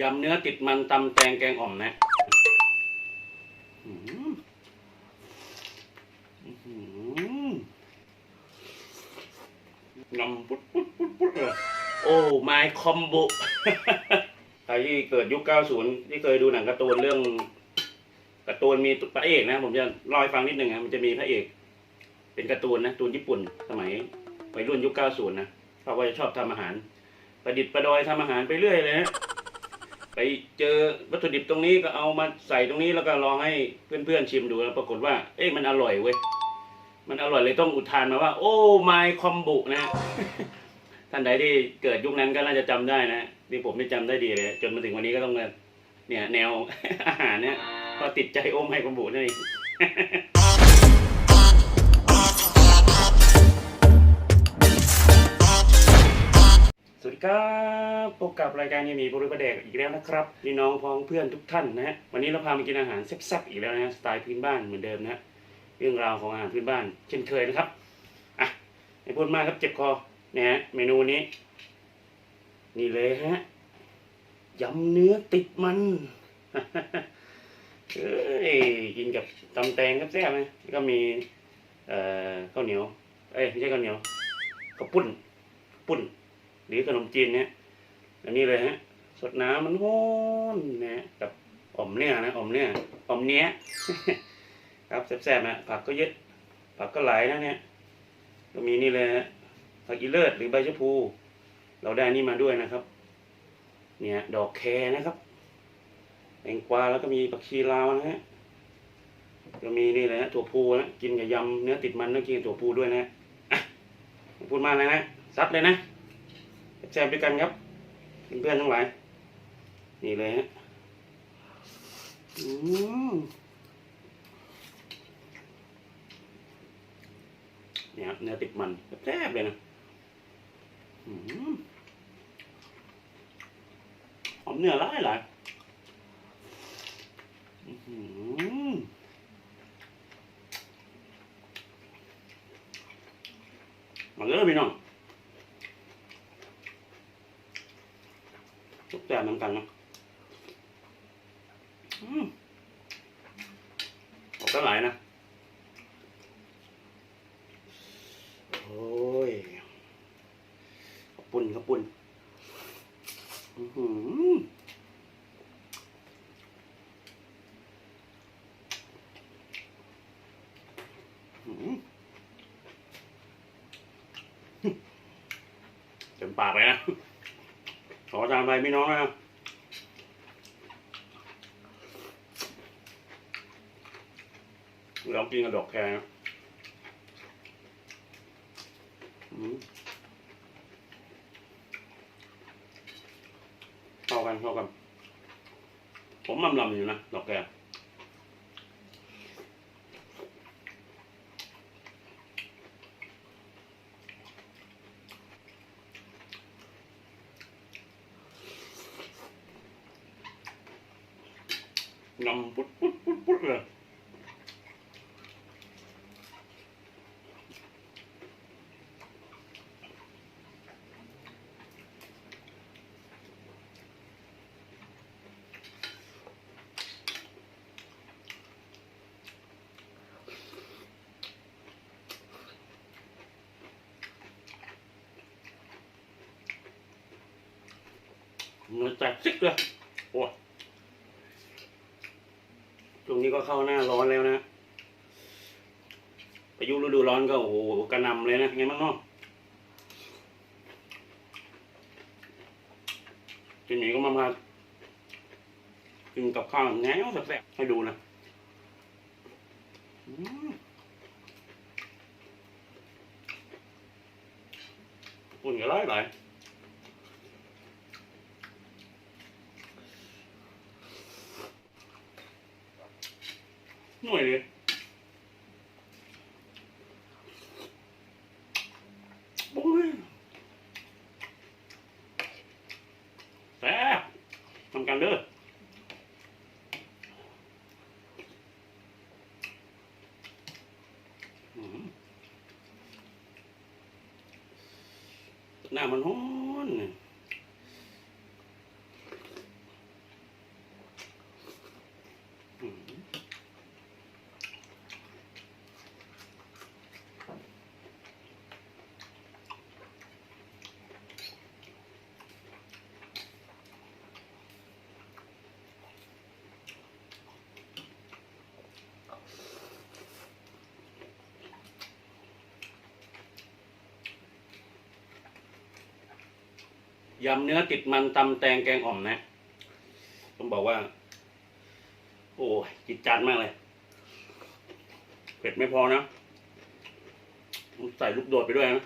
ยำเนื้อติดมันตำแตงแกงอ่อมนะอืมอื้ำปุ๊ดปุ๊ดปุ๊ดปุ๊ดเลยโอ้ไมคอมโบใครที่เกิดยุค 90 ที่เคยดูหนังการ์ตูนเรื่องการ์ตูนมีพระเอกนะ ผมจะเล่าให้ฟังนิดนึงนะมันจะมีพระเอก เป็นการ์ตูนนะการ์ตูนญี่ปุ่น สมัยวัยรุ่นยุค 90 นะเขาก็จะชอบทำอาหาร ประดิษฐ์ประดอยทำอาหารไปเรื่อยเลยนะ ไปเจอวัตถุดิบตรงนี้ก็เอามาใส่ตรงนี้แล้วก็ลองให้เพื่อนๆชิมดูแล้วปรากฏว่า เอ๊ะมันอร่อยเว้ยมันอร่อยเลยต้องอุทานมาว่า โอ้ไมคอมบุนะท่านใดที่เกิดยุคนั้นก็น่าจะจำได้นะนี่ผมไม่จำได้ดีเลย จนมาถึงวันนี้ก็ต้องเนี่ยแนวอาหารเนี่ยก็ติดใจโอ้ไมคอมบุนั่นเอง สวัสดีครับพบกับรายการยังมีบริบทเด็กอีกแล้วนะครับพี่น้องพ้องเพื่อนทุกท่านนะฮะวันนี้เราพามากินอาหารแซ่บๆอีกแล้วนะฮะสไตล์พื้นบ้านเหมือนเดิมนะฮะเรื่องราวของอาหารพื้นบ้าน เช่นเคยนะครับอะไม่พูดมากครับเจ็บคอนะฮะเมนูนี้ นี่เลยฮะยำเนื้อติดมันเอ้ยกินกับตำแตงก็แซ่บนะแล้วก็มีเอ่อข้าวเหนียว เอ้ยไม่ใช่ข้าวเหนียวข้าวปุ้นปุ้น หรือขนมจีนเนี่ยอันนี้เลยฮะสดน้ำมันห้อนนะกับอ่อมเนี่ยนะอ่อมเนี่ยอ่อมเนี้ยครับแซ่บๆนะผักก็เยอะผักก็หลายนะเนี่ยก็มีนี่เลยฮะผักอีเลิศหรือใบชะพู เราได้นี่มาด้วยนะครับ เนี่ยดอกแครนะครับแตงกวาแล้วก็มีผักชีลาวนะฮะก็มีนี่เลยฮะถั่วพูนะกินกับยำเนื้อติดมันต้องกินถั่วพูด้วยนะะไม่พูดมากเลยนะซัดเลยนะ แชร์ด้วยกันครับเพื่อนๆทั้งหลาย นี่เลยฮะอืมเนี่ยเนื้อติดมันแซ่บเลยนะหอมเนื้อหลายหลายมาเลยพี่น้อง ทุกแต่เหมือนกันนะอืมออกก็หลายนะ โอ้ยขอบปุ่นขอบปุ่นอื้อหืออื้อหือเต็มปากเลยนะ ขอตามไป พี่น้องนะเรากินกระดอกแครนะเข้ากันเข้ากัน ผมลำลำอยู่นะดอกแคร์นำปุ๊ดปุ๊ดปุ๊ดปุ๊ดเลย มันแตกซิกเลยโอ้ยช่วงนี้ก็เข้าหน้าร้อนแล้วนะพายุฤดูร้อนก็โอ้โหกระนำเลยนะไงบ้างเนาะทีนี้ก็มามากินกับข้าวแง่แซ่บๆให้ดูนะอืมอุ่นก็ร้อยหลาย หน่วยเลยโอ้ยแซ่บทำกันเด้อหน้ามันฮ้อนเนี่ย ยำเนื้อติดมันตำแตงแกงอ่อมนะต้องบอกว่า โอ้จิตจัดมากเลย เผ็ดไม่พอนะใส่ลูกโดดไปด้วยนะ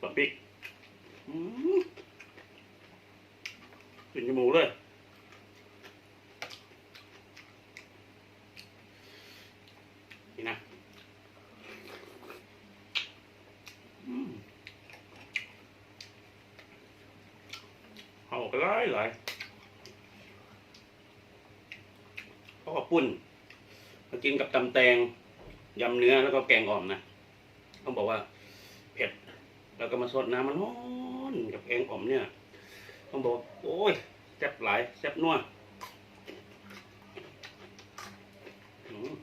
กับพริกอืมขึ้นจมูกเลย นี่นะอืมเอาไปหลายหลายเขาก็ปุ้นมากินกับตำแตงยำเนื้อแล้วก็แกงอ่อมนะต้องบอกว่าเผ็ด แล้วก็มาสดน้ำมันร้อนกับแกงอ่อมเนี่ย ต้องบอกโอ้ยแซ่บหลายแซ่บนัวอืม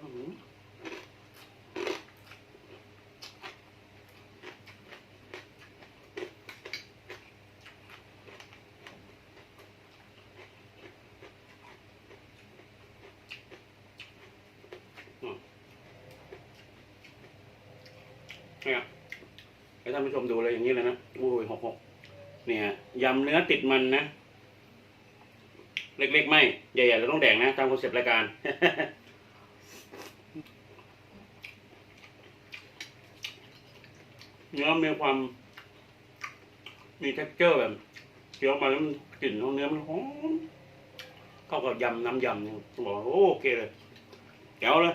อืมอืม เนี่ยให้ท่านผู้ชมดูเลยอย่างนี้เลยนะโอ้ยหกหกเนี่ยยำเนื้อติดมันนะ เล็กๆไม่ ใหญ่ๆเราต้องแดงนะ ตามคอนเซปต์รายการ เนื้อมีความ มีเท็กเจอร์แบบเคี้ยวมาแล้วมันกลิ่นของเนื้อมันหอมเข้ากับยำน้ำยำเนี่ยบอกโอเคเลยแก้วเลย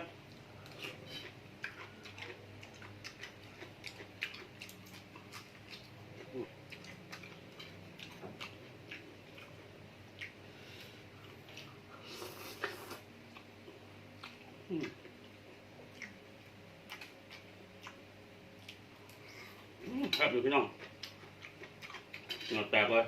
อืมครับอยู่พี่น้องเหงาแตกเลย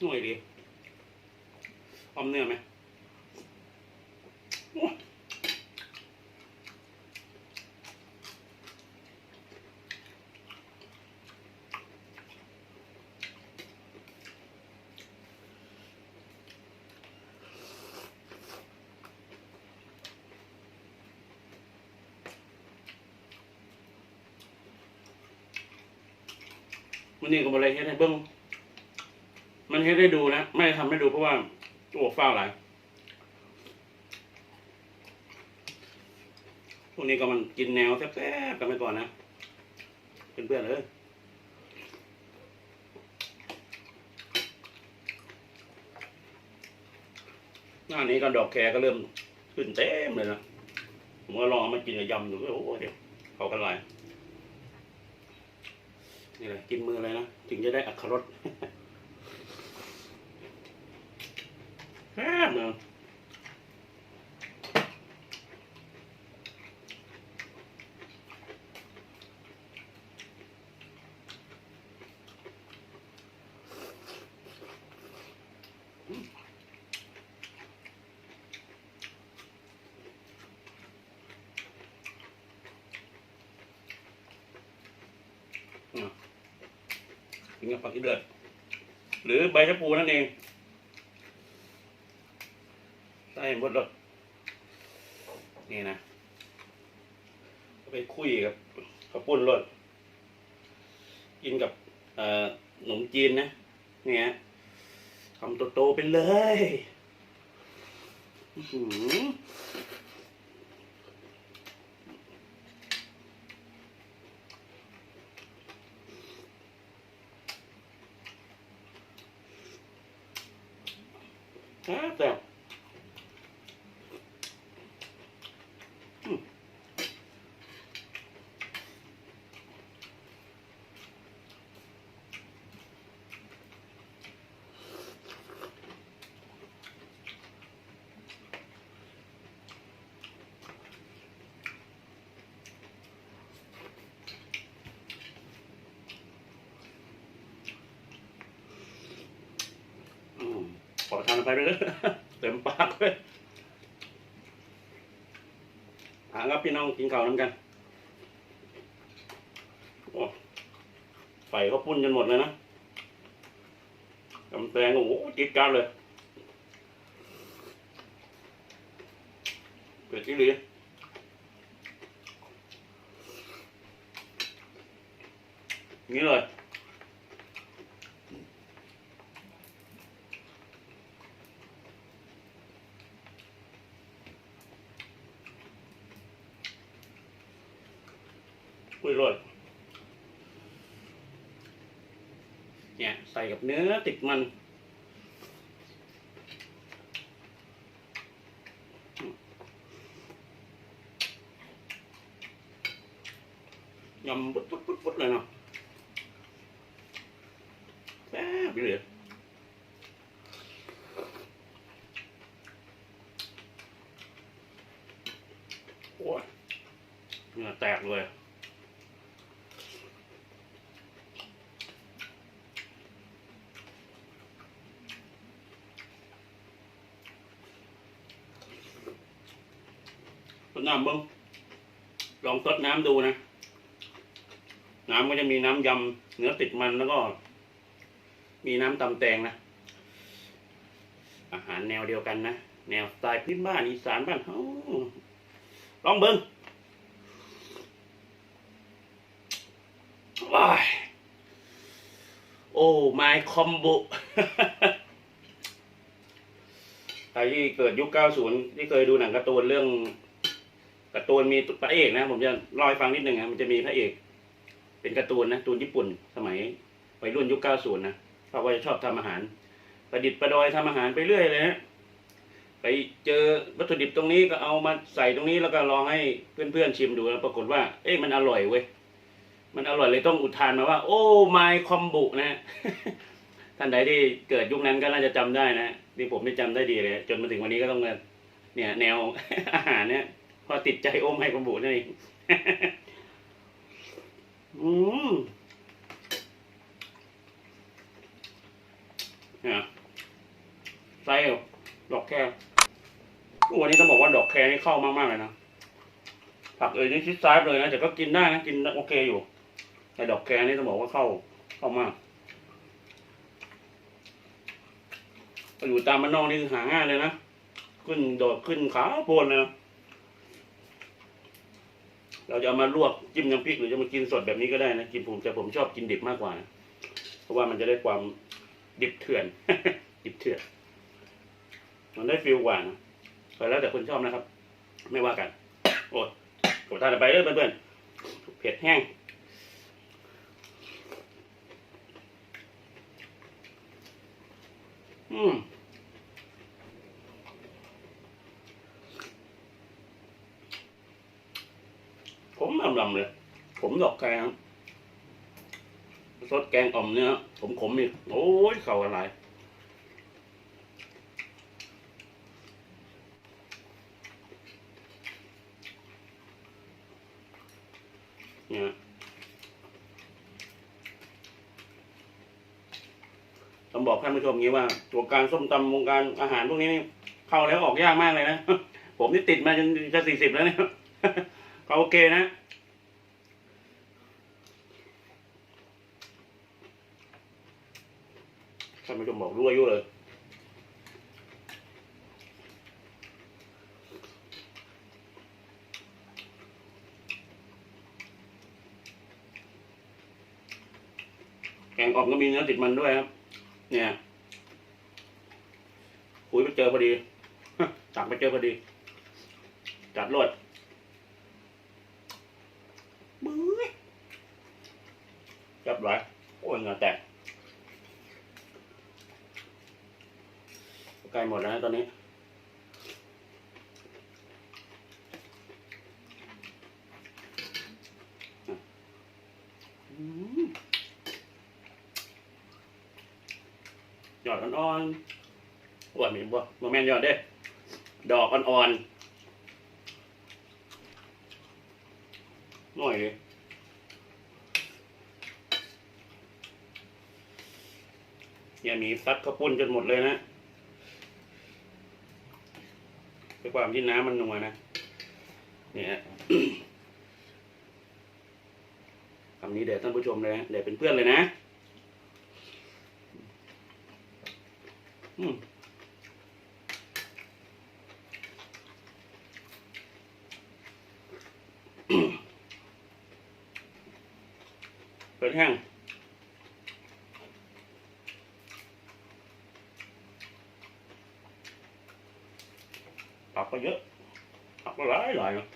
หน่วยดีอมเนื้อไหมโอ้ยมันนี่ก็บอะไรเฮ็ดให้เบิ้ง มันเฮ็ดให้ดูนะ ไม่ได้ทำให้ดูเพราะว่าโอ้ฟ้าหลายพวกนี้ก็มันกินแนวแซ่บๆกันไปก่อนนะเพื่อนๆเลยหน้านี้ก็ดอกแครก็เริ่มขึ้นเต็มเลยนะผมก็ลองเอมากินกับยำดูก็โอ้โหเดี๋ยวเขากันหลายนี่แหละกินมือเลยนะ ถึงจะได้อัครส แซ่บเนอะกินกับผักอีเดือดหรือใบชะพูนั่นเอง ใส่หมดรสนี่นะก็ไปคุยกับข้าวปุ้นรสกินกับเอ่อขนมจีนนะเนี่ยทำโตๆไปเลยอื้อหือแซ่บแซ่บ อื มขอทานไปเลยเต็มปากเลยครับพี่น้องกินข้าวน้ำกันโอ้ใส่ข้าปุ้นจนหมดเลยนะกำแพงโอ้โหจิดกันเลยเผ็ดที่เหลือนี่เลยรสเนี่ยใส่กับเนื้อติดมัน ยำปุ๊ดปุ๊ดปุ๊ดปุ๊ดเลยเนาะแซ่บไปเลยโอ้ยเหงื่อแตกเลย ต้ น้ำเบิ้งลองซดน้ำดูนะ น้ำก็จะมีน้ำยำเนื้อติดมันแล้วก็ มีน้ำตำแตงนะ อาหารแนวเดียวกันนะ แนวสไตล์พื้นบ้านอีสานบ้านเฮาลองเบิ้งว้ายโอ้ my combo ใครที่เกิดยุค 90 ที่เคยดูหนังการ์ตูนเรื่อง การ์ตูนมีพระเอกนะผมจะเล่าให้ฟังนิดนึงนะมันจะมีพระเอก เป็นการ์ตูนนะการ์ตูนญี่ปุ่น สมัยวัยรุ่นยุค 90 นะเขาก็จะชอบทำอาหาร ประดิษฐ์ประดอยทำอาหารไปเรื่อยเลยนะไปเจอวัตถุดิบตรงนี้ก็เอามาใส่ตรงนี้แล้วก็ลองให้เพื่อนๆชิมดูแล้วปรากฏว่า เอ๊ะมันอร่อยเว้ยมันอร่อยเลยต้องอุทานมาว่า โอ้ my combo นะท่านใดที่เกิดยุคนั้นก็น่าจะจำได้นะนี่ผมไม่จำได้ดีเลย จนมาถึงวันนี้ก็ต้องเนี่ยแนวอาหารเนี่ย พอติดใจโอ้ไมคอมบูนั่นเองอืมนี่ยไส้ดอกแคร์วันนี้ต้องบอกว่าดอกแคร์นี่เข้ามากๆเลยนะ ผักเอ่ยนี่ชิดซ้ายเลยนะแต่ก็กินได้นะ กินโอเคอยู่ แต่ดอกแคร์นี่ต้องบอกว่าเข้า เข้ามากอยู่ตามมันนอกนี่หาง่ายเลยนะ ขึ้นโดดขึ้นขาโพลนเลยนะ เราจะเอามาลวกจิ้มน้ำพริกหรือจะมากินสดแบบนี้ก็ได้นะกินผมแต่ผมชอบกินดิบมากกว่านะเพราะว่ามันจะได้ความดิบเถื่อน ดิบเถื่อนมันได้ฟิลกว่านะแต่แล้วแต่คนชอบนะครับ ไม่ว่ากันโอ้โหทานไปเลยเพื่อนๆเผ็ดแห้งอืม ผมลำลำเลย ผมดอกแกงซดแกงอ่อมเนี่ยผมขมอีก โอ้ยเข่าอะไรเนี่ยต้องบอกท่านผู้ชมงี้ว่าตัวการส้มตำวงการอาหารพวกนี้นี่เข้าแล้วออกยากมากเลยนะ ผมนี่ติดมาจนจะสี่สิบแล้วเนี่ยก็โอเคนะ ท่านผู้ชมบอกรู้อายุเลย แกงอ่อมก็มีเนื้อติดมันด้วยครับ เนี่ยคุยไปเจอพอดีสั่งไปเจอพอดี จัดรวดบื้อจับไรโอ้ยเงาแตกใกล้หมดแล้วตอนนี้อืม ยอดอ่อนๆอ้วนมีบ่โมแมนยอดเด้ ดอกอ่อนๆหน่อยเลยเนี่ยมีซัดข้าวปุ้นจนหมดเลยนะด้วยความที่น้ำมันนัวนะ เนี่ยคำนี้เดี๋ยวท่านผู้ชมเลยนะเดี๋ยวเป็นเพื่อนเลยนะ อืมเปิดแห้งผักก็เยอะผักก็หลายหลายนะ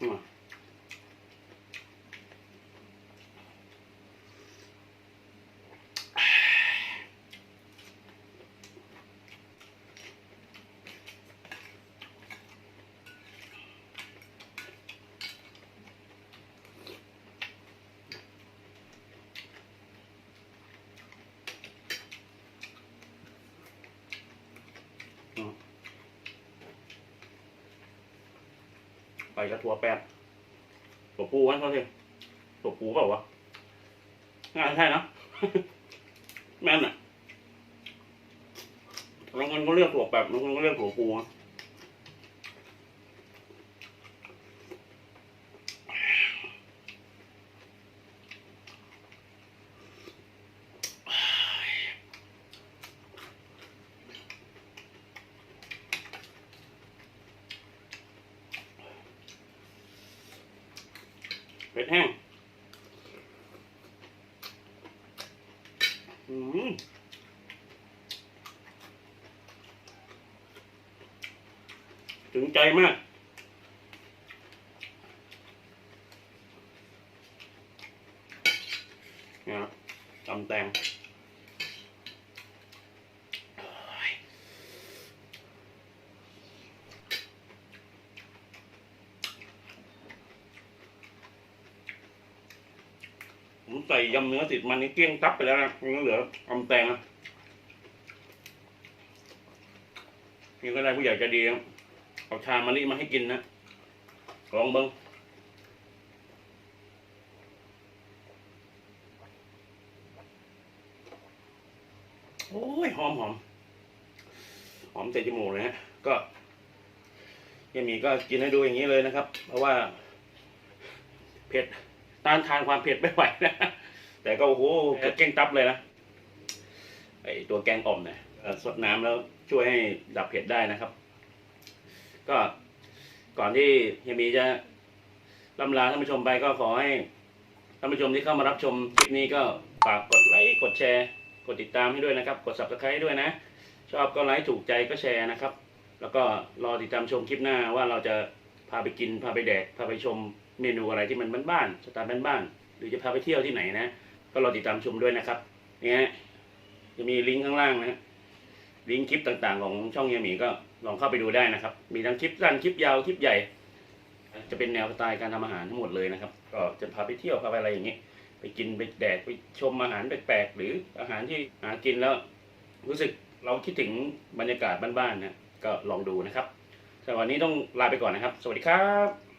อืมไป กระทัวแปดตัวปูวะเขาสิตัวปูเปล่าวะงานใช่นะแม่นอะบางคนก็เรียกตัวแบบบางคนก็เรียกตัวปูอะ เป็ดแห้งอืมถึงใจมากเนี่ยครับตำแตง ส่ยำเนื้อติดมันนี่เกลี้ยงตับไปแล้วนะยังเหลือตำแตงนะนี่ก็ได้ผู้ใหญ่จะดีครับเอาชามะลิมาให้กินนะลองเบิ้งโอ้ยหอมหอมหอมเตะจมูกเลยฮะก็ยังมีก็กินให้ดูอย่างนี้เลยนะครับ เพราะว่า เผ็ดต้านทานความเผ็ดไม่ไหวนะ แต่ก็โอ้โหกระเก้งตับเลยนะไอตัวแกงอ่อมเนี่ยสดน้ำแล้วช่วยให้ดับเผ็ดได้นะครับ ก็ก่อนที่เฮียมีจะล่ำลาท่านผู้ชมไปก็ขอให้ท่านผู้ชมที่เข้ามารับชมคลิปนี้ก็ฝากกดไลค์กดแชร์ กดติดตามให้ด้วยนะครับ กด subscribe ด้วยนะ ชอบก็ไลค์ถูกใจก็แชร์นะครับ แล้วก็รอติดตามชมคลิปหน้าว่าเราจะพาไปกินพาไปแดกพาไปชมเมนูอะไรที่มันบ้านๆสไตล์บ้านๆหรือจะพาไปเที่ยวที่ไหนนะ ก็รอติดตามชมด้วยนะครับนี่ฮะจะมีลิงก์ข้างล่างนะฮะลิงก์คลิปต่างๆ ของช่องเฮียหมีก็ลองเข้าไปดูได้นะครับ มีทั้งคลิปสั้นคลิปยาวคลิปใหญ่ จะเป็นแนวสไตล์การทำอาหารทั้งหมดเลยนะครับ ก็จะพาไปเที่ยวพาไปอะไรอย่างนี้ ไปกินไปแดกไปชมอาหารแปลกๆหรืออาหารที่หากินแล้ว รู้สึกเราคิดถึงบรรยากาศบ้านๆนะก็ลองดูนะครับสำหรับวันนี้ต้องลาไปก่อนนะครับ สวัสดีครับ